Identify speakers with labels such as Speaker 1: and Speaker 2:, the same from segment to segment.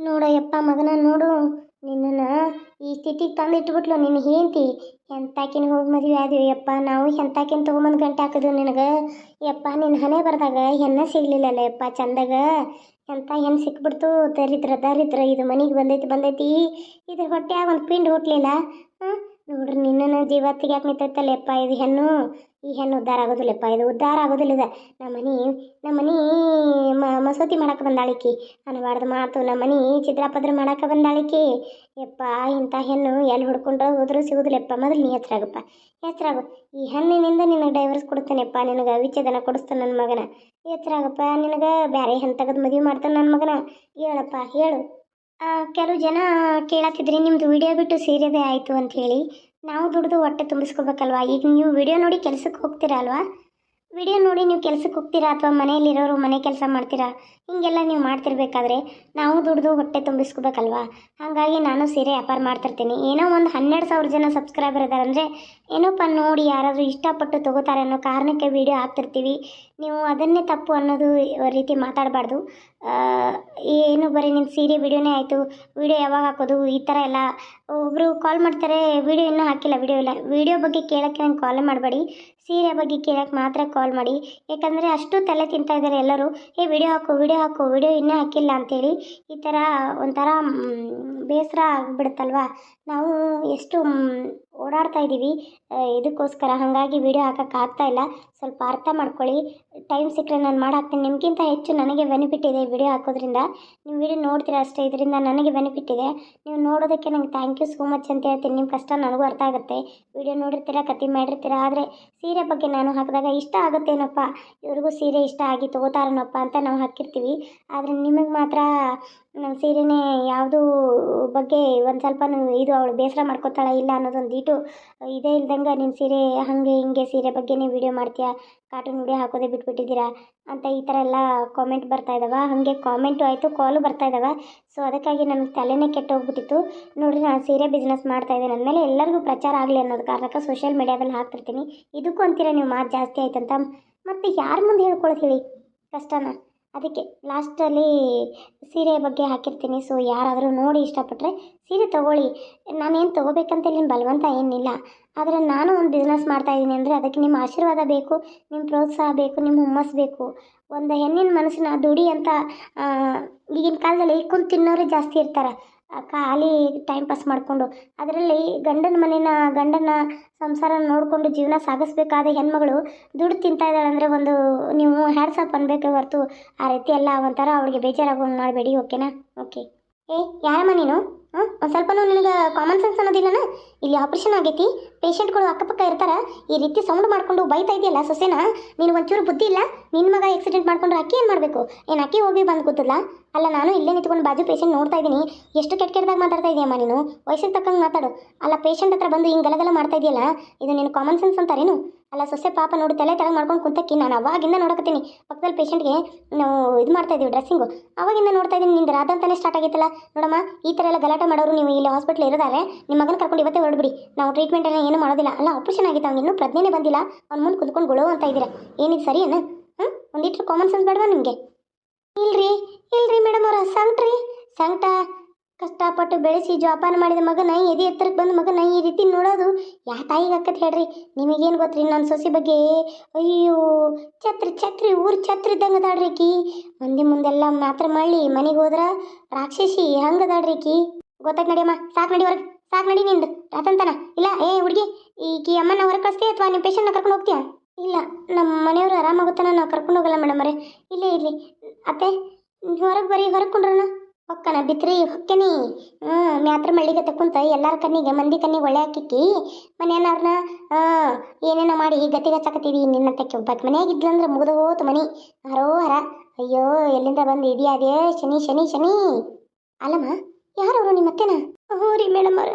Speaker 1: ನೋಡಯ್ಯಪ್ಪ ಮಗನ, ನೋಡು. ನಿನ್ನನ್ನು ಈ ಸ್ಥಿತಿಗೆ ತಂದಿಟ್ಬಿಟ್ಲು ನಿನ್ನ ಹೆಂಡತಿ. ಎಂತಾಕಿನ ಹೋಗಿ ಮದುವೆ ಯಪ್ಪ ನಾವು ಎಂತಾಕಿನ ತೊಗೊಂಬಂದು ಗಂಟೆ ಹಾಕಿದ್ವಿ ನಿನಗೆ? ಯಪ್ಪ ನಿನ್ನ ಹಣೆ ಬರ್ದಾಗ ಹೆಣ್ಣ ಸಿಗ್ಲಿಲ್ಲಲ್ಲ ಯಪ್ಪ, ಚಂದಾಗ? ಎಂಥ ಹೆಣ್ಣು ಸಿಕ್ಬಿಡ್ತು? ದರಿದ್ರ ದರಿದ್ರ, ಇದು ಮನೆಗೆ ಬಂದೈತಿ ಬಂದೈತಿ. ಇದು ಹೊಟ್ಟೆಯಾಗ ಒಂದು ಪಿಂಡ್ ಹುಟ್ಲಿಲ್ಲ. ಹಾಂ ನೋಡ್ರಿ ನಿನ್ನ ಜೀವ ತೆಗಿಯಾಕೆ ನಿಂತೈತಲ್ಲಪ್ಪ ಇದು ಹೆಣ್ಣು? ಈ ಹೆಣ್ಣು ಉದ್ಧಾರ ಆಗೋದಿಲ್ಲಪ್ಪ ಇದು ಉದ್ಧಾರ ಆಗೋದಿಲ್ಲ ಇದು. ನಮ್ಮ ಮನೆ ನಮ್ಮ ಮನೆ ಮಸೂತಿ ಮಾಡಕ್ಕೆ ಬಂದಾಳಿಕಿ ಅನ್ಬಾರ್ದು ಮಾತು. ನಮ್ಮ ಮನೆ ಚಿದ್ರಾಪದ್ರ ಮಾಡಕ್ಕೆ ಬಂದಾಳಿಕಿ. ಯಪ್ಪ, ಇಂಥ ಹೆಣ್ಣು ಎಲ್ಲಿ ಹುಡ್ಕೊಂಡ್ರೆ ಹೋದ್ರೂ ಸಿಗೋದಿಲ್ಲಪ್ಪ ಮೊದಲು ನೀ ಹೆಸರಾಗಪ್ಪ ಹೆಸರಾಗು ಈ ಹೆಣ್ಣಿನಿಂದ ನಿನಗೆ ಡೈವರ್ಸ್ ಕೊಡ್ತೇನೆಪ್ಪ ನಿನಗೆ ವಿಚ್ಛೇದನ ಕೊಡಿಸ್ತಾನೆ ನನ್ನ ಮಗನ. ಹೆಸ್ರಾಗಪ್ಪ ನಿನಗೆ ಬೇರೆ ಹೆಣ್ಣು ತೆಗೆದು ಮದುವೆ ಮಾಡ್ತಾನೆ ನನ್ನ ಮಗನ. ಹೇಳಪ್ಪ, ಹೇಳು. ಕೆಲವು ಜನ ಕೇಳತ್ತಿದ್ರಿ ನಿಮ್ಮದು ವಿಡಿಯೋ ಬಿಟ್ಟು ಸೀರೆದೇ ಆಯಿತು ಅಂತ ಹೇಳಿ. ನಾವು ದುಡ್ದು ಹೊಟ್ಟೆ ತುಂಬಿಸ್ಕೋಬೇಕಲ್ವಾ? ಈಗ ನೀವು ವಿಡಿಯೋ ನೋಡಿ ಕೆಲಸಕ್ಕೆ ಹೋಗ್ತೀರಾ ಅಲ್ವಾ? ವಿಡಿಯೋ ನೋಡಿ ನೀವು ಕೆಲಸಕ್ಕೆ ಹೋಗ್ತೀರಾ ಅಥವಾ ಮನೆಯಲ್ಲಿರೋರು ಮನೆ ಕೆಲಸ ಮಾಡ್ತೀರಾ? ಹೀಗೆಲ್ಲ ನೀವು ಮಾಡ್ತಿರ್ಬೇಕಾದ್ರೆ ನಾವು ದುಡ್ದು ಹೊಟ್ಟೆ ತುಂಬಿಸ್ಕೋಬೇಕಲ್ವಾ? ಹಾಗಾಗಿ ನಾನು ಸೀರೆ ವ್ಯಾಪಾರ ಮಾಡ್ತಿರ್ತೀನಿ. ಏನೋ ಒಂದು ಹನ್ನೆರಡು ಸಾವಿರ ಜನ ಸಬ್ಸ್ಕ್ರೈಬರ್ ಇದ್ದಾರೆ ಅಂದರೆ ಏನೋಪ್ಪ ನೋಡಿ ಯಾರಾದರೂ ಇಷ್ಟಪಟ್ಟು ತಗೋತಾರೆ ಅನ್ನೋ ಕಾರಣಕ್ಕೆ ವಿಡಿಯೋ ಹಾಕ್ತಿರ್ತೀವಿ. ನೀವು ಅದನ್ನೇ ತಪ್ಪು ಅನ್ನೋದು ರೀತಿ ಮಾತಾಡಬಾರ್ದು. ಏನು ಬರೀ ನಿಮ್ಮ ಸೀರೆ ವಿಡಿಯೋನೇ ಆಯಿತು. ವಿಡಿಯೋ ಯಾವಾಗ ಹಾಕೋದು? ಈ ಥರ ಎಲ್ಲ. ಒಬ್ಬರು ಕಾಲ್ ಮಾಡ್ತಾರೆ, ವಿಡಿಯೋ ಇನ್ನೂ ಹಾಕಿಲ್ಲ, ವಿಡಿಯೋ ಇಲ್ಲ. ವಿಡಿಯೋ ಬಗ್ಗೆ ಕೇಳೋಕ್ಕೆ ನಂಗೆ ಕಾಲ್ ಮಾಡಬೇಡಿ. ಸೀರೆ ಬಗ್ಗೆ ಕೇಳೋಕ್ಕೆ ಮಾತ್ರ ಕಾಲ್ ಮಾಡಿ. ಯಾಕಂದರೆ ಅಷ್ಟು ತಲೆ ತಿಂತಾ ಇದ್ದಾರೆ ಎಲ್ಲರೂ. ಏ ವಿಡಿಯೋ ಹಾಕು ವಿಡಿಯೋ ಹಾಕು, ವಿಡಿಯೋ ಇನ್ನೂ ಹಾಕಿಲ್ಲ ಅಂತೇಳಿ ಈ ಥರ ಒಂಥರ ಬೇಸರ ಆಗಿಬಿಡುತ್ತಲ್ವ? ನಾವು ಎಷ್ಟು ಓಡಾಡ್ತಾ ಇದ್ದೀವಿ. ಇದಕ್ಕೋಸ್ಕರ ಹಾಗಾಗಿ ವಿಡಿಯೋ ಹಾಕೋಕ್ಕಾಗ್ತಾ ಇಲ್ಲ. ಸ್ವಲ್ಪ ಅರ್ಥ ಮಾಡ್ಕೊಳ್ಳಿ. ಟೈಮ್ ಸಿಕ್ಕರೆ ನಾನು ಮಾಡಾಕ್ತೀನಿ. ನಿಮಗಿಂತ ಹೆಚ್ಚು ನನಗೆ ಬೆನಿಫಿಟ್ ಇದೆ ವಿಡಿಯೋ ಹಾಕೋದ್ರಿಂದ. ನೀವು ವಿಡಿಯೋ ನೋಡ್ತೀರ ಅಷ್ಟೇ. ಇದರಿಂದ ನನಗೆ ಬೆನಿಫಿಟ್ ಇದೆ. ನೀವು ನೋಡೋದಕ್ಕೆ ನಂಗೆ ಥ್ಯಾಂಕ್ ಯು ಸೋ ಮಚ್ ಅಂತ ಹೇಳ್ತೀನಿ. ನಿಮ್ಮ ಕಷ್ಟ ನನಗೂ ಅರ್ಥ ಆಗುತ್ತೆ. ವಿಡಿಯೋ ನೋಡಿರ್ತೀರ, ಕತೆ ಮಾಡಿರ್ತೀರ, ಆದರೆ ಸೀರೆ ಬಗ್ಗೆ ನಾನು ಹಾಕಿದಾಗ ಇಷ್ಟ ಆಗುತ್ತೇನಪ್ಪ? ಇವ್ರಿಗೂ ಸೀರೆ ಇಷ್ಟ ಆಗಿ ತೊಗೋತಾರನಪ್ಪ ಅಂತ ನಾವು ಹಾಕಿರ್ತೀವಿ. ಆದರೆ ನಿಮಗೆ ಮಾತ್ರ ನಮ್ಮ ಸೀರೆನೇ ಯಾವುದೂ ಬಗ್ಗೆ ಒಂದು ಸ್ವಲ್ಪ ಇದು ಅವಳು ಬೇಸರ ಮಾಡ್ಕೊತಾಳೆ ಇಲ್ಲ ಅನ್ನೋದೊಂದು ಇಟ್ಟು, ಇದೇ ಇಲ್ದಂಗೆ ನಿಮ್ಮ ಸೀರೆ ಹಾಗೆ ಹಿಂಗೆ ಸೀರೆ ಬಗ್ಗೆನೇ ವಿಡಿಯೋ ಮಾಡ್ತೀಯಾ? ಕಾರ್ಟೂನ್ ವಿಡಿಯೋ ಹಾಕೋದೇ ಬಿಟ್ಬಿಟ್ಟಿದ್ದೀರಾ? ಅಂತ ಈ ಥರ ಎಲ್ಲ ಕಾಮೆಂಟ್ ಬರ್ತಾ ಇದ್ದಾವೆ ಹಾಗೆ ಕಾಮೆಂಟು ಆಯಿತು ಕಾಲು ಬರ್ತಾ ಇದ್ದಾವೆ ಸೊ ಅದಕ್ಕಾಗಿ ನನಗೆ ತಲೆನೇ ಕೆಟ್ಟೋಗ್ಬಿಟ್ಟಿತ್ತು ನೋಡಿರಿ, ನಾನು ಸೀರೆ ಬಿಸ್ನೆಸ್ ಮಾಡ್ತಾ ಇದ್ದೀನಿ ಅಂದಮೇಲೆ ಎಲ್ಲರಿಗೂ ಪ್ರಚಾರ ಆಗಲಿ ಅನ್ನೋದು ಕಾರಣಕ್ಕೆ ಸೋಷಿಯಲ್ ಮೀಡ್ಯಾದಲ್ಲಿ ಹಾಕ್ತಿರ್ತೀನಿ. ಇದಕ್ಕೂ ಅಂತೀರ ನೀವು ಮಾತು ಜಾಸ್ತಿ ಆಯ್ತಂತ? ಮತ್ತು ಯಾರ ಮುಂದೆ ಹೇಳ್ಕೊಳ್ಳೋದು ಹೇಳಿ? ಕಷ್ಟನ? ಅದಕ್ಕೆ ಲಾಸ್ಟಲ್ಲಿ ಸೀರೆ ಬಗ್ಗೆ ಹಾಕಿರ್ತೀನಿ. ಸೊ ಯಾರಾದರೂ ನೋಡಿ ಇಷ್ಟಪಟ್ಟರೆ ಸೀರೆ ತೊಗೊಳ್ಳಿ. ನಾನೇನು ತೊಗೋಬೇಕಂತ ನಿಮ್ಮ ಬಲವಂತ ಏನಿಲ್ಲ. ಆದರೆ ನಾನು ಒಂದು ಬಿಸ್ನೆಸ್ ಮಾಡ್ತಾಯಿದ್ದೀನಿ ಅಂದರೆ ಅದಕ್ಕೆ ನಿಮ್ಮ ಆಶೀರ್ವಾದ ಬೇಕು, ನಿಮ್ಮ ಪ್ರೋತ್ಸಾಹ ಬೇಕು, ನಿಮ್ಮ ಹುಮ್ಮಸ್ಸು ಬೇಕು. ಒಂದು ಹೆಣ್ಣಿನ ಮನಸ್ಸನ್ನ ದುಡಿ ಅಂತ ಈಗಿನ ಕಾಲದಲ್ಲಿ ಕುಂತು ತಿನ್ನೋರೇ ಜಾಸ್ತಿ ಇರ್ತಾರೆ. ಖಾಲಿ ಟೈಮ್ ಪಾಸ್ ಮಾಡಿಕೊಂಡು, ಅದರಲ್ಲಿ ಗಂಡನ ಮನೇನ, ಗಂಡನ ಸಂಸಾರ ನೋಡಿಕೊಂಡು ಜೀವನ ಸಾಗಿಸ್ಬೇಕಾದ ಹೆಣ್ಮಗಳು ದುಡ್ಡು ತಿಂತಾ ಇದ್ದಾಳೆ ಅಂದರೆ ಒಂದು ನೀವು ಹ್ಯಾಡ್ಸಪ್ ಅನ್ಬೇಕೆ ಹೊರತು. ಆ ರೀತಿ ಎಲ್ಲ ಒಂಥರ ಅವಳಿಗೆ ಬೇಜಾರಾಗೋಂಗೆ ಮಾಡಬೇಡಿ ಓಕೆನಾ ಓಕೆ ಏ, ಯಾರಮ್ಮ ನೀನು? ಒಂದು ಸ್ವಲ್ಪನೂ ನನಗೆ ಕಾಮನ್ ಸೆನ್ಸ್ ಅನ್ನೋದಿಲ್ಲನ? ಇಲ್ಲಿ ಆಪ್ರೇಷನ್ ಆಗೈತಿ ಪೇಷಂಟ್ಗಳು ಅಕ್ಕಪಕ್ಕ ಇರ್ತಾರ, ಈ ರೀತಿ ಸೌಂಡ್ ಮಾಡ್ಕೊಂಡು ಬೈತಾ ಇದೆಯಲ್ಲ ಸೊಸೆನ? ನೀನು ಒಂಚೂರು ಬುದ್ಧಿ ಇಲ್ಲ ನಿನ್ನ ಮಗ ಆಕ್ಸಿಡೆಂಟ್ ಮಾಡ್ಕೊಂಡ್ರೆ ಅಕ್ಕಿ ಏನು ಮಾಡಬೇಕು? ಏನು ಅಕ್ಕಿ ಹೋಗಿ ಬಂದು ಗೊತ್ತಿಲ್ಲ ಅಲ್ಲ, ನಾನು ಇಲ್ಲೇ ನಿಂತ್ಕೊಂಡು ಬಾಜು ಪೇಷಂಟ್ ನೋಡ್ತಾ ಇದ್ದೀನಿ. ಎಷ್ಟು ಕೆಟ್ಟ ಕೆಟ್ಟದಾಗ ಮಾತಾಡ್ತಾ ಇದೆಯಮ್ಮ ನೀನು? ವಯಸ್ಸಿಗೆ ತಕ್ಕಂಗೆ ಮಾತಾಡು. ಅಲ್ಲ ಪೇಷಂಟ್ ಹತ್ರ ಬಂದು ಹಿಂಗೆ ಗಲಗಲ ಮಾಡ್ತಾ ಇದೆಯಲ್ಲ, ಇದು ನೀನು ಕಾಮನ್ ಸೆನ್ಸ್ ಅಂತಾರೇನು? ಅಲ್ಲ ಸೊಸೆ ಪಾಪ ನೋಡಿ ತಲೆ ತಲೆ ಮಾಡ್ಕೊಂಡು ಕುಂತಕ್ಕಿ ನಾನು ಅವಾಗಿಂದ ನೋಡಕತ್ತೀನಿ. ಪಕ್ಕದಲ್ಲಿ ಪೇಷಂಟ್ಗೆ ನಾವು ಇದು ಮಾಡ್ತಾ ಇದೀವಿ ಡ್ರೆಸ್ಸಿಂಗು ಅವಾಗಿಂದ ನೋಡ್ತಾ ಇದ್ದೀನಿ ನಿಂದು ರಾದಂತಾನೆ ಸ್ಟಾರ್ಟ್ ಆಗೈತಲ್ಲ. ನೋಡಮ್ಮ, ಈ ಥರ ಎಲ್ಲ ಗಲಾಟೆ ಮಾಡೋರು ನೀವು ಇಲ್ಲಿ ಹಾಸ್ಪಿಟ್ಲ್ ಇರೋದಾರೆ ನಿಮ್ಮ ಮಗನ ಕರ್ಕೊಂಡು ಇವತ್ತೇ ಹೊರಡ್ಬಿಡಿ. ನಾವು ಟ್ರೀಟ್ಮೆಂಟ್ ಎಲ್ಲ ಏನು ಮಾಡೋದಿಲ್ಲ. ಅಲ್ಲ ಆಪ್ರೇಷನ್ ಆಗಿತ್ತು ಅವ್ನು ಇನ್ನೂ ಪ್ರಜ್ಞೆನೇ ಬಂದಿಲ್ಲ. ಅವ್ನ ಮುಂದೆ ಕುತ್ಕೊಂಡು ಗೊಳೋ ಅಂತ ಇದ್ದೀರಾ. ಏನಿದು ಸರಿಯೇನ ಹಾಂ ಒಂದಿಟ್ರು ಕಾಮನ್ ಸೆನ್ಸ್ ಬೇಡವಾ ನಿಮಗೆ? ಇಲ್ರಿ ಇಲ್ರಿ ಮೇಡಮ್ ಅವ್ರ, ಸಂಕ್ಟ್ರಿ. ಸಂಕಟ ಕಷ್ಟಪಟ್ಟು ಬೆಳೆಸಿ ಜೋಪಾನ ಮಾಡಿದ ಮಗನ ಎದೆ ಎತ್ತರಕ್ಕೆ ಬಂದ ಮಗನ ಈ ರೀತಿ ನೋಡೋದು ಯಾ ತಾಯಿಗೆ ಆಕತ್ ಹೇಳ್ರಿ. ನಿಮಗೇನು ಗೊತ್ತ್ರಿ ನನ್ನ ಸೊಸೆ ಬಗ್ಗೆ? ಅಯ್ಯೋ, ಛತ್ರಿ ಛತ್ರಿ, ಊರು ಛತ್ರಿ ಇದ್ದಂಗೆ ಅದಾಡ್ರಿಕಿ ಮಂದಿ ಮುಂದೆಲ್ಲ ಮಾತ್ರ ಮಾಡಿ ಮನೆಗೆ ಹೋದ್ರ ರಾಕ್ಷಸಿ ಹಂಗೆ ಅದಾಳ್ರಿ ಆಕಿ ಗೊತ್ತಾಯ್ತು ನಡಿಯಮ್ಮ ಸಾಕು ನಡಿ ಹೊರಗೆ, ಸಾಕು ನಡಿ ನಿಂದು, ರಾತಂತನ. ಇಲ್ಲ, ಏ, ಹುಡುಗಿ, ಈಕಿ ಅಮ್ಮನ ಹೊರಗೆ ಕಳಿಸ್ತೀಯ ಅಥವಾ ನಿಮ್ಮ ಪೇಷಂಟ್ನ ಕರ್ಕೊಂಡು ಹೋಗ್ತೀಯಾ? ಇಲ್ಲ ನಮ್ಮ ಮನೆಯವರು ಆರಾಮಾಗುತ್ತಾನ ನಾವು ಕರ್ಕೊಂಡು ಹೋಗಲ್ಲ ಮೇಡಮ್ ಅವರೇ. ಇಲ್ಲೇ ಇರಲಿ ಅತ್ತೆ, ಹೊರಗೆ ಬರೀ, ಹೊರಗೆ ಕುಂಡ್ರಣ ಹೊಕ್ಕನ ಬಿತ್ರಿ, ಹೊಕ್ಕನಿ. ಹ್ಞೂ ಮ್ಯಾತ್ರ ಮಳ್ಳಿಗೆ ತಕ್ಕುಂತ ಎಲ್ಲರ ಕಣ್ಣಿಗೆ, ಮಂದಿ ಕಣ್ಣಿಗೆ ಒಳ್ಳೆ ಹಾಕಿಕ್ಕಿ, ಮನೆಯವ್ರನ್ನ ಏನೇನೋ ಮಾಡಿ ಗತಿಗೆ ಹಚ್ಚಕತ್ತಿದಿ ನಿನ್ನ ತೆಕ್ಕೆ ಒಬ್ಬಾಕಿ ಮನ್ಯಾಗ ಇದ್ಲಂದ್ರೆ ಮುಗ್ದು ಹೋತು ಮನಿ. ಹರೋ ಹರ ಅಯ್ಯೋ, ಎಲ್ಲಿಂದ ಬಂದು ಇದೆಯಾದೇ, ಶನಿ ಶನಿ ಶನಿ. ಅಲ್ಲಮ್ಮ, ಯಾರವರು ನಿಮ್ಮ ಅತ್ತೆನ ಹ್ಞೂ ರೀ ಮೇಡಮ್ ಅವ್ರ.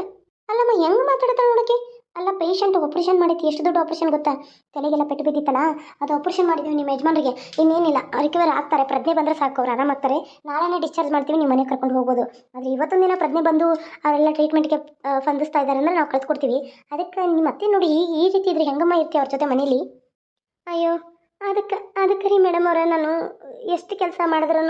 Speaker 1: ಅಲ್ಲಮ್ಮ, ಹೆಂಗೆ ಮಾತಾಡ್ತಾಳೆ ನೋಡಕ್ಕೆ? ಅಲ್ಲ ಪೇಷಂಟ್ ಆಪ್ರೇಷನ್ ಮಾಡಿದ್ದು ಎಷ್ಟು ದೊಡ್ಡ ಆಪ್ರೇಷನ್ ಗೊತ್ತಾ? ತಲೆಗೆಲ್ಲ ಪೆಟ್ಟು ಬಿದ್ದಿತ್ತಲ್ಲ? ಅದು ಆಪ್ರೇಷನ್ ಮಾಡಿದ್ವಿ ನಿಮ್ಮ ಯಜಮಾನ್ರಿಗೆ. ಇನ್ನೇನಿಲ್ಲ ರಿಕವರ್ ಆಗ್ತಾರೆ. ಪ್ರಜ್ಞೆ ಬಂದರೆ ಸಾಕು, ಅವ್ರು ಆರಾಮಾಗ್ತಾರೆ ನಾಳೆನೇ ಡಿಸ್ಚಾರ್ಜ್ ಮಾಡ್ತೀವಿ ನಿಮ್ಮ ಮನೆಗೆ ಕರ್ಕೊಂಡು ಹೋಗ್ಬೋದು. ಆದರೆ ಇವತ್ತೊಂದು ದಿನ ಪ್ರಜ್ಞೆ ಬಂದು ಅವರೆಲ್ಲ ಟ್ರೀಟ್ಮೆಂಟ್ಗೆ ಸ್ಪಂದಿಸ್ತಾ ಇದ್ದಾರೆ ಅಂದರೆ ನಾವು ಕಳ್ಸ್ಕೊಡ್ತೀವಿ. ಅದಕ್ಕೆ ನಿಮ್ಮ ಅತ್ತೆ ನೋಡಿ, ಈ ಈ ರೀತಿ ಇದ್ರೆ ಹೆಂಗಮ್ಮ ಇರ್ತೀವಿ ಅವ್ರ ಜೊತೆ ಮನೇಲಿ? ಅಯ್ಯೋ, ಅದಕ್ಕೆ ಅದಕ್ಕೆ ರೀ ಮೇಡಮ್ ಅವರ, ನಾನು ಎಷ್ಟು ಕೆಲಸ ಮಾಡಿದ್ರೂ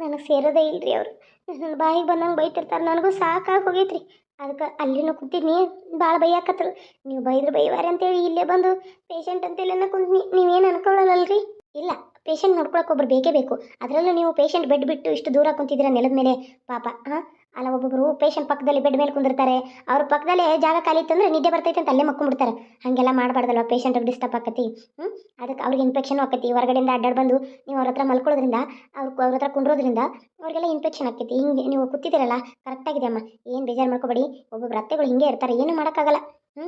Speaker 1: ನನಗೆ ಸೇರೋದೇ ಇಲ್ರಿ ಅವರು. ನನ್ನ ಬಾಯಿಗೆ ಬಂದಂಗೆ ಬೈತಿರ್ತಾರೆ. ನನಗೂ ಸಾಕಾಗಿ ಹೋಗೈತ್ರಿ. ಅದಕ್ಕೆ ಅಲ್ಲಿನೂ ಕೂತೀನಿ ಭಾಳ ಬೈಯಾಕತ್ರು ನೀವು ಬೈದ್ರೆ ಬೈವಾರೆ ಅಂತೇಳಿ ಇಲ್ಲೇ ಬಂದು ಪೇಷಂಟ್ ಅಂತೇಳಿ ಕುಂತೀನಿ. ನೀವೇನು ಅನ್ಕೊಳ್ಳಲ್ಲಲ್ರಿ ಇಲ್ಲ ಪೇಷಂಟ್ ನೋಡ್ಕೊಳಕ್ಕೆ ಒಬ್ರು ಬೇಕೇ ಬೇಕು. ಅದರಲ್ಲೂ ನೀವು ಪೇಷಂಟ್ ಬೆಡ್ ಬಿಟ್ಟು ಇಷ್ಟು ದೂರ ಕುಂತಿದ್ದೀರಾ ನೆಲದ ಮೇಲೆ. ಪಾಪ, ಹಾಂ? ಅಲ್ಲ ಒಬ್ಬೊಬ್ಬರು ಪೇಷಂಟ್ ಪಕ್ಕದಲ್ಲಿ ಬೆಡ್ ಮೇಲೆ ಕುಂದಿರ್ತಾರೆ. ಅವ್ರ ಪಕ್ಕದಲ್ಲೇ ಜಾಗ ಖಾಲಿ ಇತ್ತಂದ್ರೆ ನಿದ್ದೆ ಬರ್ತೈತೆ ಅಂತ ಅಲ್ಲೇ ಮಕ್ಕೊಂಡ್ಬಿಡ್ತಾರೆ. ಹಾಗೆಲ್ಲ ಮಾಡಬಾರ್ದಲ್ವ? ಪೇಷಂಟಿಗೆ ಡಿಸ್ಟರ್ಬ್ ಆಕತಿ. ಹ್ಞೂ ಅದಕ್ಕೆ ಅವ್ರಿಗೆ ಇನ್ಫೆಕ್ಷನ್ ಆಕತಿ. ಹೊರಗಡೆಯಿಂದ ಅಡ್ಡಾಡಿ ಬಂದು ನೀವು ಅವ್ರ ಹತ್ರ ಮಲ್ಕೊಳ್ಳೋದ್ರಿಂದ, ಅವ್ರ ಅವ್ರ ಹತ್ರ ಕುಂಡ್ರೋದ್ರಿಂದ ಅವ್ರಿಗೆಲ್ಲ ಇನ್ಫೆಕ್ಷನ್ ಆಕೈತಿ. ಹಿಂಗೆ ನೀವು ಕೂತಿದ್ದೀರಲ್ಲ? ಕರೆಕ್ಟಾಗಿದೆ ಅಮ್ಮ. ಏನು ಬೇಜಾರು ಮಾಡ್ಕೋಬೇಡಿ. ಒಬ್ಬೊಬ್ರು ಅತ್ತೆಗಳು ಹಿಂಗೆ ಇರ್ತಾರೆ. ಏನು ಮಾಡೋಕ್ಕಾಗಲ್ಲ. ಹ್ಞೂ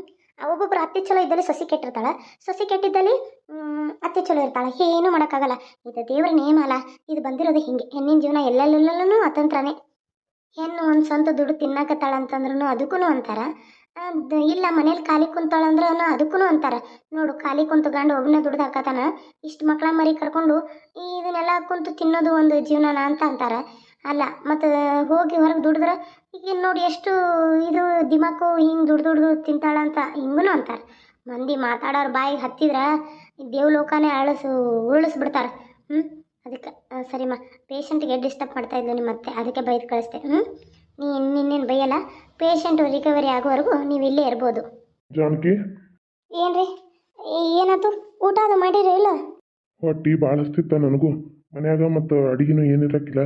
Speaker 1: ಒಬ್ಬೊಬ್ರು ಅತ್ತೆ ಚಲೋ ಇದ್ದಲ್ಲಿ ಸಸಿ ಕೆಟ್ಟಿರ್ತಾಳೆ. ಸಸಿ ಕೆಟ್ಟಿದ್ದಲ್ಲಿ ಅತ್ತೆ ಚಲೋ ಇರ್ತಾಳೆ. ಏನು ಮಾಡೋಕ್ಕಾಗಲ್ಲ. ಇದು ದೇವರ ನೇಮ ಅಲ್ಲ. ಇದು ಬಂದಿರೋದು ಹಿಂಗೆ. ಹೆಣ್ಣಿನ ಜೀವನ ಎಲ್ಲೆಲ್ಲೆಲ್ಲೂ ಅತಂತ್ರನೇ. ಹೆಣ್ಣು ಒಂದು ಸ್ವಂತ ದುಡ್ಡು ತಿನ್ನಕತ್ತಾಳ ಅಂತಂದ್ರೂ ಅದಕ್ಕೂ ಅಂತಾರ. ಇಲ್ಲ ಮನೇಲಿ ಖಾಲಿ ಕುಂತಾಳ ಅಂದ್ರೂ ಅದಕ್ಕೂ ಅಂತಾರ. ನೋಡು ಖಾಲಿ ಕುಂತು ಗಂಡು ಒಬ್ಬನೇ ದುಡ್ದು ಹಾಕತಾನ, ಇಷ್ಟು ಮಕ್ಕಳ ಮರಿ ಕರ್ಕೊಂಡು ಇದನ್ನೆಲ್ಲ ಕುಂತು ತಿನ್ನೋದು ಒಂದು ಜೀವನನ ಅಂತ ಅಂತಾರ. ಅಲ್ಲ, ಮತ್ತು ಹೋಗಿ ಹೊರಗೆ ದುಡಿದ್ರೆ ಈಗ ನೋಡಿ ಎಷ್ಟು ಇದು ದಿಮಾಕು ಹಿಂಗೆ ದುಡ್ದು ದುಡ್ದು ತಿಂತಾಳ ಅಂತ ಹಿಂಗೂ ಅಂತಾರೆ. ಮಂದಿ ಮಾತಾಡೋರು ಬಾಯಿಗೆ ಹತ್ತಿದ್ರೆ ದೇವ್ಲೋಕನೇ ಅಳಿಸು ಉರುಳಿಸ್ಬಿಡ್ತಾರೆ ಹ್ಞೂ ಅದಕ್ಕೆ ಸರಿಮ್ಮ ಪೇಷಂಟ್ಗೆ ಡಿಸ್ಟರ್ಬ್ ಮಾಡ್ತಾ ಇದ್ದೀನಿ ಮತ್ತೆ ಅದಕ್ಕೆ ಬೈದು ಕಳಿಸ್ತೆ ಹ್ಞೂ ನೀ ನಿನ್ನೇನು ಬೈಯಲ್ಲ ಪೇಷಂಟು ರಿಕವರಿ ಆಗೋವರೆಗೂ ನೀವು ಇಲ್ಲೇ ಇರ್ಬೋದು.
Speaker 2: ಜಾನಕಿ?
Speaker 1: ಏನ್ರಿ? ಏನಾಯ್ತು ಊಟ ಅದು ಮಾಡಿರಿ ಇಲ್ಲ?
Speaker 2: ಹೊಟ್ಟಿ ಭಾಳ ಹಸ್ತಿತ್ತ ನನಗೂ. ಮನ್ಯಾಗ ಮತ್ತು ಅಡಿಗೆನೂ ಏನಿರಕ್ಕಿಲ್ಲ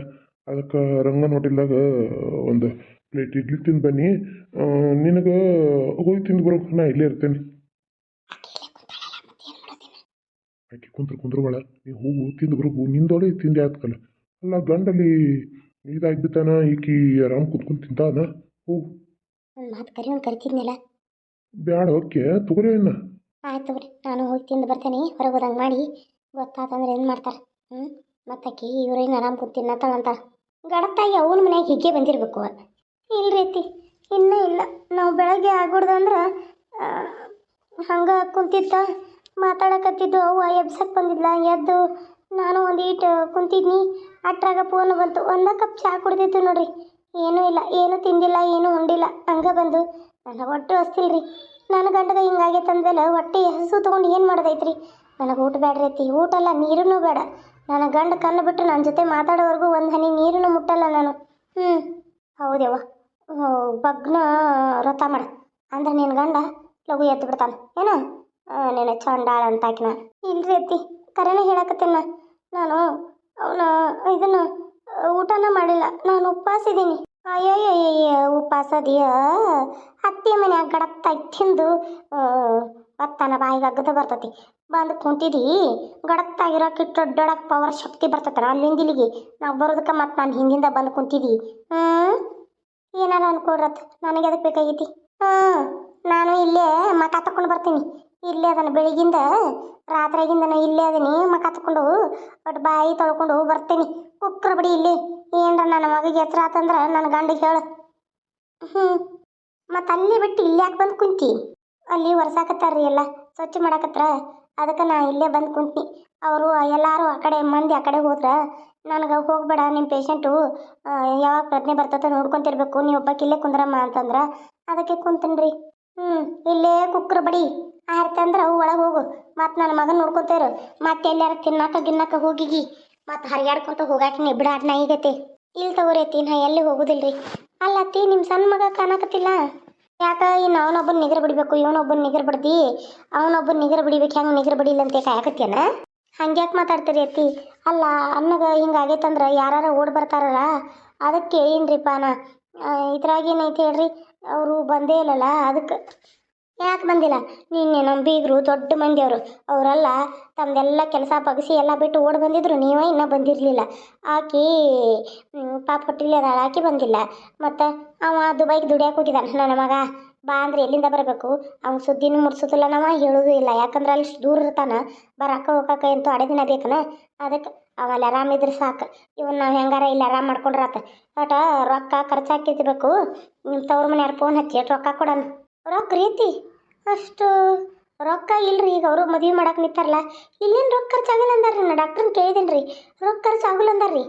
Speaker 2: ಅದಕ್ಕೆ ರಂಗನ ಹೋಟೆಲ್ದಾಗ ಒಂದು ಪ್ಲೇಟ್ ಇಡ್ಲಿ ತಿಂದು ಬನ್ನಿ. ನಿನಗೆ ಹೋಗಿ ತಿಂದು ಬರೋಕೆ ನಾ ಇಲ್ಲೇ ಇರ್ತೇನೆ. ಆಕೆ ಕುಂತ್ರು ಕುಂದ್ರಬೇಡ ನೀ ಹೋಗು ತಿಂದು ಹೂವು ನಿಂದೋಳಿ ತಿಂದೆ ಆತ್ಕಲ್ಲ. ಅಲ್ಲ ಗಂಡಲ್ಲಿ ಇದಾಗ್ಬಿತ್ತಾನ ಈಕಿ ಆರಾಮ್ ಕುತ್ಕೊಂಡು ತಿಂತಾನ? ಹೋಗು
Speaker 1: ಮಾತು ಕರಿ ಒಂದು ಕರಿತಿದ್ನಲ್ಲ.
Speaker 2: ಬ್ಯಾಡ ಓಕೆ ತಗೋರಿ ಅಣ್ಣ
Speaker 1: ಆಯ್ತು ತಗೋರಿ ನಾನು ಹೋಗಿ ತಿಂದು ಬರ್ತೇನೆ ಹೊರಗೆ ಹೋದಂಗೆ ಮಾಡಿ. ಗೊತ್ತಾತಂದ್ರೆ ಏನು ಮಾಡ್ತಾರೆ? ಹ್ಞೂ ಮತ್ತಾಕಿ ಇವ್ರೇನು ಆರಾಮ್ ಕೂತ್ ತಗೊಂತ ಗಡತ್ತಾಗಿ ಅವನ ಮನ್ಯಾಗ ಹಿಗ್ಗೆ ಬಂದಿರಬೇಕು ಇಲ್ರಿ ಅತ್ತಿ ಇನ್ನೂ ಇಲ್ಲ. ನಾವು ಬೆಳಗ್ಗೆ ಆಗ್ಬಿಡ್ದು ಅಂದ್ರೆ ಹಂಗೆ ಕುಂತಿದ್ದ. ಮಾತಾಡಕತ್ತಿದ್ದು ಅವ್ವ ಎಬ್ಸಕ್ಕೆ ಬಂದಿದ್ಲ, ಎದ್ದು ನಾನು ಒಂದು ಈಟ್ ಕುಂತಿದ್ನಿ. ಅಟ್ರಾಗ ಫೋನ್ ಬಂತು, ಒಂದ ಕಪ್ ಚಹಾ ಕುಡ್ದಿತ್ತು ನೋಡ್ರಿ. ಏನೂ ಇಲ್ಲ, ಏನೂ ತಿಂದಿಲ್ಲ, ಏನೂ ಉಂಡಿಲ್ಲ. ಹಂಗೆ ಬಂದು ನನ್ನ ಹೊಟ್ಟೆ ಹಸ್ತಿಲ್ರಿ. ನನ್ನ ಗಂಡದ ಹಿಂಗಾಗೈತೆ ಅಂದ್ಮೇಲೆ ಹೊಟ್ಟೆ ಹಸು ತಗೊಂಡು ಏನು ಮಾಡ್ದೈತ್ರಿ? ನನಗೆ ಊಟ ಬೇಡ್ರಿ ಐತಿ ಊಟ ಅಲ್ಲ ನೀರೂ ಬೇಡ. ನನ್ನ ಗಂಡ ಕಣ್ಣು ಬಿಟ್ಟು ನನ್ನ ಜೊತೆ ಮಾತಾಡೋವರೆಗೂ ಒಂದು ಹನಿ ನೀರನ್ನು ಮುಟ್ಟಲ್ಲ ನಾನು. ಹ್ಞೂ ಹೌದೇವ ಬಗ್ನ ವ್ರತ ಮಾಡ. ಅಂದ್ರೆ ನಿನ್ನ ಗಂಡ ಲಘು ಎದ್ದು ಬಿಡ್ತಾನೆ ಏನ? ನೀನು ಚಂಡಾಳ ಅಂತ ಆಕಿನ ಇಲ್ರಿ ಅತ್ತಿ ಕರೆನೇ ಹೇಳಕತ್ತೇನ. ನಾನು ಅವನ ಇದನ್ನ, ಊಟನ ಮಾಡಿಲ್ಲ. ನಾನು ಉಪವಾಸ ಇದ್ದೀನಿ ಅಯ್ಯಯ್ಯಯ್ಯ ಉಪವಾಸ ಅತ್ತೆ ಮನ್ಯಾಗ ಗಡತ್ತಾಗಿ ತಿಂದು ಭತ್ತನ ಬಾಯಿಗೆ ಅಗ್ಗದ ಬರ್ತತಿ. ಬಂದು ಕುಂತಿದಿ ಗಡತ್ತಾಗಿರೋಕೆ ದೊಡ್ಡೊಡಕ್ಕೆ ಪವರ್ ಶಕ್ತಿ ಬರ್ತತನ ಅಲ್ಲಿಂದ ಇಲ್ಲಿಗೆ ನಾವು ಬರೋದಕ್ಕೆ ಮತ್ತೆ ನಾನು ಹಿಂದಿಂದ ಬಂದು ಕುಂತಿದಿ. ಹ್ಞೂ ಏನಾರ ಅನ್ಕೊಡ್ರತ್, ನನಗೆ ಅದಕ್ಕೆ ಬೇಕಾಗೈತಿ? ಹಾಂ ನಾನು ಇಲ್ಲೇ ಮಕ ತಕೊಂಡು ಬರ್ತೀನಿ. ಇಲ್ಲೇ ಅದನ್ನ ಬೆಳಿಗ್ಗಿಂದ ರಾತ್ರಿಯಾಗಿಂದನು ಇಲ್ಲೇ ಅದೀನಿ ಮಕ್ಕ ಹತ್ಕೊಂಡು ಒಟ್ಟು ಬಾಯಿ ತೊಳ್ಕೊಂಡು ಬರ್ತೀನಿ. ಕುಕ್ಕರ್ ಬಿಡಿ ಇಲ್ಲಿ. ಏನ್ರ ನನ್ನ ಮಗಗೆ ಎತ್ತರ ಆತಂದ್ರೆ ನನ್ನ ಗಂಡಿಗೆ ಹೇಳು. ಹ್ಞೂ ಮತ್ತು ಅಲ್ಲಿ ಬಿಟ್ಟು ಇಲ್ಲಿ ಯಾಕೆ ಬಂದು ಕುಂತಿ? ಅಲ್ಲಿ ಒರ್ಸಾಕತ್ತಾರ್ರಿ ಎಲ್ಲ. ಸ್ವಚ್ಛ ಮಾಡಾಕತ್ರ. ಅದಕ್ಕೆ ನಾ ಇಲ್ಲೇ ಬಂದು ಕುಂತಿ ಅವರು ಎಲ್ಲರೂ ಆ ಕಡೆ ಮಂದಿ ಆ ಕಡೆ ಹೋದ್ರೆ ನನಗೆ ಹೋಗ್ಬೇಡ ನಿಮ್ಮ ಪೇಷಂಟು. ಯಾವಾಗ ಪ್ರಜ್ಞೆ ಬರ್ತೈತೆ ನೋಡ್ಕೊಂತಿರ್ಬೇಕು. ನೀವು ಒಬ್ಬಾಕಿ ಇಲ್ಲೇ ಕುಂದ್ರಮ್ಮ ಅಂತಂದ್ರೆ ಅದಕ್ಕೆ ಕುಂತನ್ರಿ. ಹ್ಞೂ ಇಲ್ಲೇ ಕುಕ್ಕರ್ ಬಡಿ. ಆಯ್ತಂದ್ರೆ ಅವು ಒಳಗೆ ಹೋಗು. ಮತ್ತು ನನ್ನ ಮಗನ ನೋಡ್ಕೊತೇರು. ಮತ್ತೆ ಎಲ್ಲಾರು ತಿನ್ನಾಕ ಗಿನ್ನಾಕ ಹೋಗಿಗಿ. ಮತ್ತು ಹರಿಯಾಡ್ಕೊಂತ ಹೋಗಾಕಿನಿ. ಬಿಡಾಟ ಈಗತೆ ಇಲ್ಲಿ ತಗೋರಿ ನಾ ಎಲ್ಲಿ ಹೋಗುದಿಲ್ರಿ? ಅಲ್ಲ ಅತ್ತಿ ನಿಮ್ಮ ಸಣ್ಣ ಮಗ ಕಾಣಕತ್ತಿಲ್ಲ? ಯಾಕ ಇನ್ನು ಅವನೊಬ್ಬನ ನಿಗರ್ ಬಿಡಬೇಕು, ಇವನೊಬ್ಬನ ನಿಗರ್ ಬಿಡ್ದಿ. ಅವನೊಬ್ಬನ ನಿಗರ್ ಬಿಡಿಬೇಕು, ಹೆಂಗೆ ನಿಗರ್ ಬಿಡಿಲ್ಲ ಅಂತ ಕಾಯಕತ್ಯಾನ ಹಂಗ್ಯಾಕೆ ಮಾತಾಡ್ತೀರಿ ಅತ್ತಿ? ಅಲ್ಲ ಅನ್ನಗ ಹಿಂಗಾಗೈತಂದ್ರೆ ಯಾರು ಓಡ್ ಬರ್ತಾರಲ್ಲ, ಅದಕ್ಕೆ ಏನ್ರಿಪ್ಪ ನಾ ಇದ್ರಾಗ ಏನೈತೆ ಹೇಳ್ರಿ, ಅವರು ಬಂದೇ ಇಲ್ಲಲ್ಲ ಅದಕ್ಕೆ ಯಾಕೆ ಬಂದಿಲ್ಲ? ನಿನ್ನೆ ನಮ್ಮ ಬೀಗರು ದೊಡ್ಡ ಮಂದಿ ಅವರು ಅವರೆಲ್ಲ ತಮ್ಮದೆಲ್ಲ ಕೆಲಸ ಪಗಸಿ ಎಲ್ಲ ಬಿಟ್ಟು ಓಡಿ ಬಂದಿದ್ರು, ನೀವೇ ಇನ್ನೂ ಬಂದಿರಲಿಲ್ಲ. ಆಕಿ ಪಾಪ ಅದಾಳ ಆಕಿ ಬಂದಿಲ್ಲ. ಮತ್ತು ಅವ ದುಬೈಗೆ ದುಡಿಯಕ್ಕೆ ಹೋಗಿದ್ದಾನೆ ನನ್ನ ಮಗ. ಬಾ ಅಂದ್ರೆ ಎಲ್ಲಿಂದ ಬರಬೇಕು? ಅವ್ನ ಸುದ್ದಿನೂ ಮುಡ್ಸೋದಿಲ್ಲ ನಾವು, ಹೇಳೋದು ಇಲ್ಲ. ಯಾಕಂದ್ರೆ ಅಲ್ಲಿ ದೂರ ಇರ್ತಾನ ಬರಕ್ಕ ಹೋಗಾಕ ಎಂತೂ ಅಡೆ ದಿನ ಬೇಕನ? ಅದಕ್ಕೆ ಅವಲ್ಲಿ ಆರಾಮಿದ್ರೆ ಸಾಕು. ಇವನ್ ನಾವು ಹೆಂಗಾರ ಇಲ್ಲಿ ಆರಾಮ್ ಮಾಡ್ಕೊಂಡ್ರಾತ. ಬಟ್ ರೊಕ್ಕ ಖರ್ಚಾಕಿದ್ಬೇಕು ನಿಮ್ಮ ತವ್ರ ಮನೆಯಾರ ಫೋನ್ ಹಚ್ಚಿ ರೊಕ್ಕ ಕೊಡೋಣ ರೊಕ್ಕ ರೀತಿ? ಅಷ್ಟು ರೊಕ್ಕ ಇಲ್ರಿ. ಈಗ ಅವರು ಮದುವೆ ಮಾಡಕ್ಕೆ ನಿಂತಾರಲ್ಲ, ಇಲ್ಲೇನು ರೊಕ್ಕ ಖರ್ಚಾಗಲ್ಲ ಅಂದಾರ ನಾ ಡಾಕ್ಟ್ರನ್ನ ಕೇಳಿದ್ದೀನಿ ರೀ ರೊಕ್ಕ ಖರ್ಚಾಗಲ್ಲ ಅಂದಾರ್ರಿ.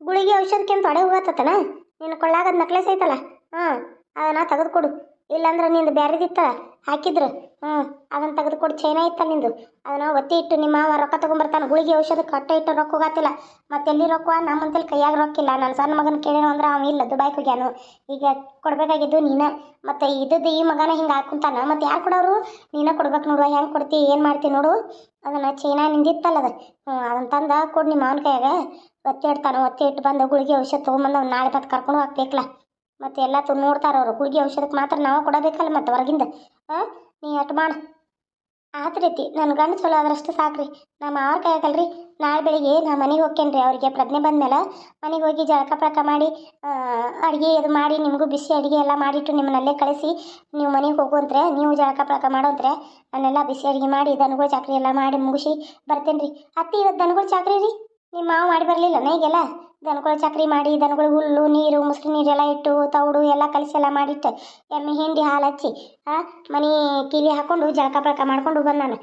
Speaker 1: ಗುಳಿಗೆ ಔಷಧಕ್ಕೆ ಅಂತ ತೊಡೆ ಹೋಗತ್ತತನ ನಿನ್ನ ಕೊಳ್ಳಾಗದ ನಕ್ಲೆಸ್ ಐತಲ್ಲ? ಹಾಂ, ಅದನ್ನ ತೆಗೆದು ಕೊಡು. ಇಲ್ಲಾಂದ್ರೆ ನಿಂದು ಬ್ಯಾರೆದಿತ್ತ? ಹಾಕಿದ್ರು. ಹ್ಞೂ, ಅದನ್ನು ತೆಗೆದುಕೊಡು. ಚೈನ ಇತ್ತ ನಿಂದು. ಅದನ್ನು ಒತ್ತಿ ಇಟ್ಟು ನಿಮ್ಮ ಮಾವ ರೊಕ್ಕ ತೊಗೊಂಬರ್ತಾನೆ. ಗುಳಿಗೆ ಔಷಧ ಕಟ್ಟ ಇಟ್ಟು ರೊಕ್ಕ ಹೋಗತ್ತಿಲ್ಲ ಮತ್ತೆ ಎಲ್ಲಿ ರೊಕ್ಕ? ನಮ್ಮಂತಲ್ಲಿ ಕೈಯಾಗ ರೊಕ್ಕಿಲ್ಲ ನನ್ನ ಸಣ್ಣ ಮಗನ ಕೇಳೇನು ಅಂದ್ರೆ ಅವ್ನು ಇಲ್ಲ. ದುಬೈಗೆ ಹೋಗ್ಯಾನು. ಈಗ ಕೊಡಬೇಕಾಗಿದ್ದು ನೀನು. ಮತ್ತು ಇದ್ದದ್ದು ಈ ಮಗನ ಹಿಂಗೆ ಹಾಕುಂತಾನ. ಮತ್ತು ಯಾರು ಕೊಡೋರು? ನೀನೇ ಕೊಡ್ಬೇಕು ನೋಡು. ಹೆಂಗೆ ಕೊಡ್ತಿ, ಏನು ಮಾಡ್ತಿ ನೋಡು. ಅದನ್ನು ಚೈನ ನಿಂದಿತ್ತಲ್ಲ ಅದು. ಹ್ಞೂ, ಅದನ್ನು ತಂದ ಕೊಡು ನಿಮ್ಮ ಮಾವನ ಕೈಯಾಗ. ಒತ್ತಿ ಇಡ್ತಾನೆ. ಒತ್ತಿ ಇಟ್ಟು ಬಂದು ಗುಳಿಗೆ ಔಷಧ ತೊಗೊಂಬಂದು ಅವ್ನು ನಾಳೆ ಬತ್ತು ಕರ್ಕೊಂಡು ಹೋಗ್ಬೇಕಲ್ಲ. ಮತ್ತೆ ಎಲ್ಲ ತು ನೋಡ್ತಾರ ಅವರು. ಗುಳಿಗೆ ಔಷಧಕ್ಕೆ ಮಾತ್ರ ನಾವು ಕೊಡಬೇಕಲ್ಲ ಮತ್ತೆ ಹೊರಗಿಂದ? ಹಾಂ ನೀ ಅಟ್ ಮಾಡು. ಆತ ರೀತಿ. ನನ್ನ ಗಂಡ ಚಲೋ ಆದ್ರಷ್ಟು ಸಾಕ್ರಿ. ನಮ್ಮ ಅವ್ರ ಕೈಯಾಗಲ್ರಿ. ನಾಳೆ ಬೆಳಿಗ್ಗೆ ನಾ ಮನೆಗೆ ಹೋಗ್ಕೇನ್ರಿ ರೀ ಅವ್ರಿಗೆ ಪ್ರಜ್ಞೆ ಬಂದಮೇಲೆ ಮನೆಗೆ ಹೋಗಿ ಜಳಕ ಪಳಕ ಮಾಡಿ ಅಡುಗೆ ಇದು ಮಾಡಿ, ನಿಮಗೂ ಬಿಸಿ ಅಡುಗೆ ಎಲ್ಲ ಮಾಡಿಟ್ಟು ನಿಮ್ಮನ್ನಲ್ಲೇ ಕಳಿಸಿ, ನೀವು ಮನೆಗೆ ಹೋಗುವಂತ್ರೆ ನೀವು ಜಳಕ ಪಳಕ ಮಾಡೋಂತ್ರೆ ನಾನೆಲ್ಲ ಬಿಸಿ ಅಡುಗೆ ಮಾಡಿ, ದನಗಳು ಚಾಕ್ರಿ ಎಲ್ಲ ಮಾಡಿ ಮುಗಿಸಿ ಬರ್ತೇನೆ ರೀ ಅತ್ತಿ ಇವತ್ತು ದನಗಳು ಚಾಕ್ರಿ ರೀ? ನಿಮ್ಮ ಮಾವ ಮಾಡಿ ಬರಲಿಲ್ಲ ನೈಗೆಲ್ಲ ದನಗಳು ಚಕ್ರಿ ಮಾಡಿ, ದನಗಳು ಹುಲ್ಲು, ನೀರು ಮುಸ್ರಿ ನೀರೆಲ್ಲ ಇಟ್ಟು, ತೌಡು ಎಲ್ಲ ಕಲಸಿ ಎಲ್ಲ ಮಾಡಿಟ್ಟು, ಎಮ್ಮೆ, ಹಿಂಡಿ, ಹಾಲು ಹಚ್ಚಿ ಹಾಂ ಮನೆ ಕೀಲಿ ಹಾಕೊಂಡು, ಜಳಕ ಪಳಕ ಮಾಡ್ಕೊಂಡು ಬಂದ ನಾನು.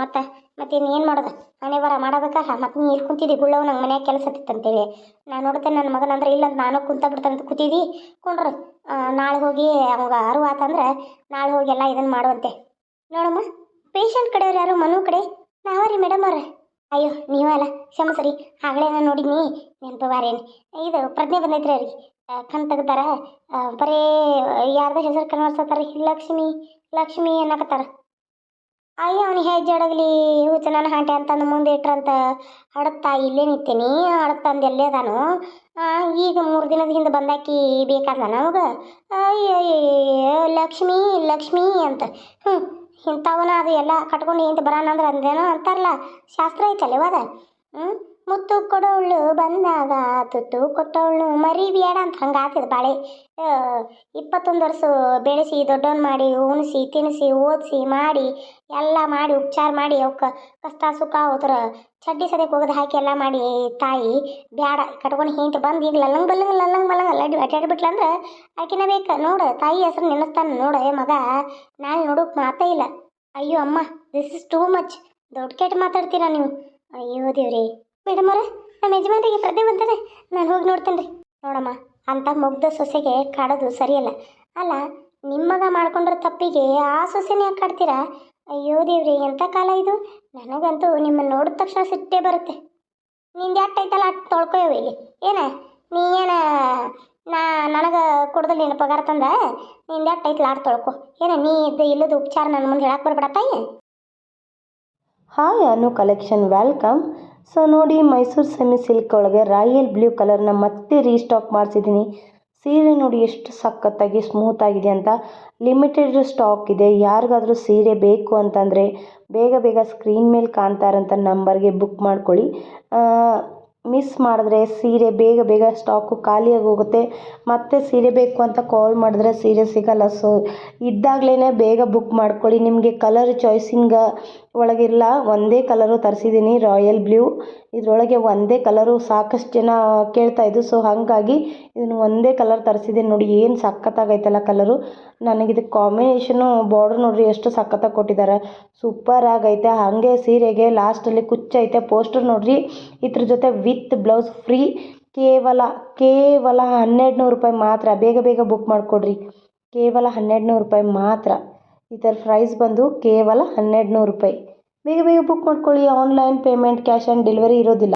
Speaker 1: ಮತ್ತು ಮತ್ತೇನು ಏನು ಮಾಡೋದು? ಮನೆ ಬರ ಮಾಡಬೇಕಲ್ಲ, ಮತ್ತೆ ನೀರು ಕುಂತಿದ್ದಿ ಗುಳ್ಳವ್ ನಂಗೆ ಮನ್ಯಾಗ ಕೆಲಸ ಹತ್ತಿತ್ತಂತೇಳಿ ನಾನು ನೋಡ್ತೇನೆ ನನ್ನ ಮಗನ ಅಂದ್ರೆ ಇಲ್ಲ ಅಂತ ನಾನು ಕುಂತ ಬಿಡ್ತಾನಂತ ಅಂತ ಕೂತಿದ್ದಿ ಕೊಂಡ್ರು. ನಾಳೆ ಹೋಗಿ ಅವಾಗ ಅರು ಆತಂದ್ರೆ ನಾಳೆ ಹೋಗಿ ಎಲ್ಲ ಇದನ್ನು ಮಾಡುವಂತೆ. ನೋಡಮ್ಮ ಪೇಷಂಟ್ ಕಡೆಯವ್ರು ಯಾರು? ಮನು ಕಡೆ? ನಾವ ರೀ ಮೇಡಮ್ ಅವ್ರೆ? ಅಯ್ಯೋ ನೀವಲ್ಲ ಕ್ಷಮಸ್ರಿ ಆಗಲೇ ನೋಡಿದ್ನಿ ನೆನಪು ಬಾರೇನು ಇದು ಪ್ರಜ್ಞೆ ಬಂದೈತ್ರಿ ಅವ್ರಿಗೆ. ಕಣ್ ತೆಗ್ದಾರ ಬರೇ, ಯಾರ್ದ ಹೆಸರು ಕನ್ವರ್ಸತ್ತಾರ ಲಕ್ಷ್ಮಿ ಲಕ್ಷ್ಮಿ ಅನ್ನಕತ್ತಾರ. ಅಯ್ಯೋ ಹೆಜ್ಜೆ ಅಡಗಲಿ ಹುಚ್ಚ ನನ್ನ ಹಾಂಟೆ ಅಂತಂದು ಮುಂದೆ ಇಟ್ರಂತ ಹಡತ್ತಾ ಇಲ್ಲೇ ನಿಂತೀನಿ ಹಡತ್ತಂದು ಎಲ್ಲೇ ಅದಾನು. ಈಗ ಮೂರು ದಿನದ ಹಿಂದೆ ಬಂದಾಕಿ ಬೇಕಾದ ನಮಗ ಅಯ್ಯೋ ಲಕ್ಷ್ಮಿ ಲಕ್ಷ್ಮಿ ಅಂತ ಹ್ಞೂ ಇಂಥವನ ಅದು ಎಲ್ಲ ಕಟ್ಕೊಂಡು ಇಂತ ಬರೋಣ ಅಂದ್ರೆ ಅಂದೇನೋ ಅಂತಾರಲ್ಲ. ಶಾಸ್ತ್ರ ಐತಲ್ಲ ಇವಾಗ ಹ್ಞೂ ಮುತ್ತು ಕೊಡೋಳು ಬಂದಾಗ ತುತ್ತು ಕೊಟ್ಟವಳು ಮರಿ ಬೇಡ ಅಂತ ಹಂಗೆ ಆತಿದ್ ಬಾಳೆ. ಇಪ್ಪತ್ತೊಂದು ವರ್ಷ ಬೆಳೆಸಿ ದೊಡ್ಡವನ್ ಮಾಡಿ, ಉಣಿಸಿ ತಿನ್ನಿಸಿ ಓದಿಸಿ, ಮಾಡಿ, ಎಲ್ಲ ಮಾಡಿ, ಉಪಚಾರ ಮಾಡಿ, ಅವಕ್ಕೆ ಕಷ್ಟ ಸುಖ ಹೋದ್ರ ಚಡ್ಡಿ ಸದ್ಯಕ್ಕೆ ಒಗದು ಹಾಕಿ ಎಲ್ಲ ಮಾಡಿ ತಾಯಿ, ಬ್ಯಾಡ ಕಟ್ಕೊಂಡು ಹಿಂಟ್ ಬಂದು ಈಗ ಲಲ್ಲಂಗ್ ಬಲ್ಲಂಗ್ ಲಲ್ಲಂಗ್ ಬಲ್ಲಂಗ್ ಅಲ್ಲ ಅಡ್ಡಾಡ್ಬಿಟ್ಲ ಅಂದ್ರೆ ಆಕಿನ ಬೇಕು. ನೋಡು, ತಾಯಿ ಹೆಸರು ನೆನೆಸ್ತಾನೆ ನೋಡು ಮಗ, ನಾಳೆ ನೋಡೋಕೆ ಮಾತೇ ಇಲ್ಲ. ಅಯ್ಯೋ ಅಮ್ಮ ದಿಸ್ ಇಸ್ ಟೂ ಮಚ್ ದೊಡ್ಡ ಕೆಟ್ಟ ಮಾತಾಡ್ತೀರಾ ನೀವು. ಅಯ್ಯೋ ದೇವ್ರಿ. ಮೇಡಮ್ ಅವರೇ ನಮ್ಮ ಯಜಮಾನ್ರಿಗೆ ಪ್ರಜ್ಞೆ ಬಂತಾರೆ ನಾನು ಹೋಗಿ ನೋಡ್ತೇನೆ ರೀ ನೋಡಮ್ಮ ಅಂಥ ಮುಗ್ಧ ಸೊಸೆಗೆ ಕಾಡೋದು ಸರಿಯಲ್ಲ. ಅಲ್ಲ ನಿಮ್ಮ ಮಗ ಮಾಡ್ಕೊಂಡ್ರ ತಪ್ಪಿಗೆ ಆ ಸೊಸೆನೇ ಯಾಕೆ ಕಾಡ್ತೀರಾ? ಅಯ್ಯೋ ದೇವ್ರಿ ಎಂಥ ಕಾಲ ಇದು? ನನಗಂತೂ ನಿಮ್ಮನ್ನು ನೋಡಿದ ತಕ್ಷಣ ಸಿಟ್ಟೇ ಬರುತ್ತೆ. ನಿಂದು ಯಾಕೆ ಐತಲ್ಲ ಅಟ್ ತೊಳ್ಕೊಯವ ಈಗ ಏನ? ನೀ ಏನ, ನಾ, ನನಗೆ ಕೊಡ್ದಲ್ಲಿ ನಿನ್ನ ಪಗಾರ ತಂದ? ನಿಂದು ಯಾಕೆ ಐತಲ್ಲ ಆಟ ತೊಳ್ಕೊ? ಏನ, ನೀ ಇದ್ದು ಇಲ್ಲದ ಉಪಚಾರ ನನ್ನ ಮುಂದೆ ಹೇಳಕ್ಕೆ ಬರ್ಬೇಡ ತಾಯಿ?
Speaker 3: Hi Anu collection welcome so ನೋಡಿ, ಮೈಸೂರು ಸೆಮಿ ಸಿಲ್ಕ್ ಒಳಗೆ ರಾಯಲ್ ಬ್ಲೂ ಕಲರ್ನ ಮತ್ತೆ ರೀಸ್ಟಾಕ್ ಮಾಡಿಸಿದ್ದೀನಿ. ಸೀರೆ ನೋಡಿ ಎಷ್ಟು ಸಖತ್ತಾಗಿ ಸ್ಮೂತ್ ಆಗಿದೆ ಅಂತ. ಲಿಮಿಟೆಡ್ ಸ್ಟಾಕ್ ಇದೆ. ಯಾರಿಗಾದರೂ ಸೀರೆ ಬೇಕು ಅಂತಂದರೆ ಬೇಗ ಬೇಗ ಸ್ಕ್ರೀನ್ ಮೇಲೆ ಕಾಣ್ತಾ ಇರೋಂಥ ನಂಬರ್ಗೆ ಬುಕ್ ಮಾಡ್ಕೊಳ್ಳಿ. ಮಿಸ್ ಮಾಡಿದ್ರೆ ಸೀರೆ ಬೇಗ ಬೇಗ ಸ್ಟಾಕು ಖಾಲಿಯಾಗಿ ಹೋಗುತ್ತೆ. ಮತ್ತೆ ಸೀರೆ ಬೇಕು ಅಂತ ಕಾಲ್ ಮಾಡಿದ್ರೆ ಸೀರೆ ಸಿಗಲ್ಲ. ಸೊ ಇದ್ದಾಗಲೇ ಬೇಗ ಬುಕ್ ಮಾಡ್ಕೊಳ್ಳಿ. ನಿಮಗೆ ಕಲರ್ ಚಾಯ್ಸಿಂಗ್ ಒಳಗಿಲ್ಲ. ಒಂದೇ ಕಲರು ತರಿಸಿದ್ದೀನಿ ರಾಯಲ್ ಬ್ಲೂ ಇದರೊಳಗೆ ಒಂದೇ ಕಲರು ಸಾಕಷ್ಟು ಜನ ಕೇಳ್ತಾ ಇದ್ದು ಸೊ ಹಾಗಾಗಿ ಇದನ್ನು ಒಂದೇ ಕಲರ್ ತರಿಸಿದ್ದೀನಿ ನೋಡಿ, ಏನು ಸಖತ್ತಾಗೈತಲ್ಲ ಕಲರು ನನಗಿದು ಕಾಂಬಿನೇಷನು ಬಾರ್ಡ್ರ್ ನೋಡಿರಿ, ಎಷ್ಟು ಸಖತ್ತಾಗಿ ಕೊಟ್ಟಿದ್ದಾರೆ. ಸೂಪರ್ ಆಗೈತೆ. ಹಾಗೆ ಸೀರೆಗೆ ಲಾಸ್ಟಲ್ಲಿ ಕುಚ್ಚೈತೆ. ಪೋಸ್ಟರ್ ನೋಡಿರಿ, ಇದ್ರ ಜೊತೆ ವಿತ್ ಬ್ಲೌಸ್ ಫ್ರೀ, ಕೇವಲ ಕೇವಲ ಹನ್ನೆರಡು ನೂರು ರೂಪಾಯಿ ಮಾತ್ರ. ಬೇಗ ಬೇಗ ಬುಕ್ ಮಾಡಿಕೊಡ್ರಿ. ಕೇವಲ ಹನ್ನೆರಡು ನೂರು ರೂಪಾಯಿ ಮಾತ್ರ. ಇದರ ಪ್ರೈಸ್ ಬಂದು ಕೇವಲ ಹನ್ನೆರಡು ನೂರು ರೂಪಾಯಿ. ಬೇಗ ಬೇಗ ಬುಕ್ ಮಾಡ್ಕೊಳ್ಳಿ. Online payment cash on delivery ಇರೋದಿಲ್ಲ.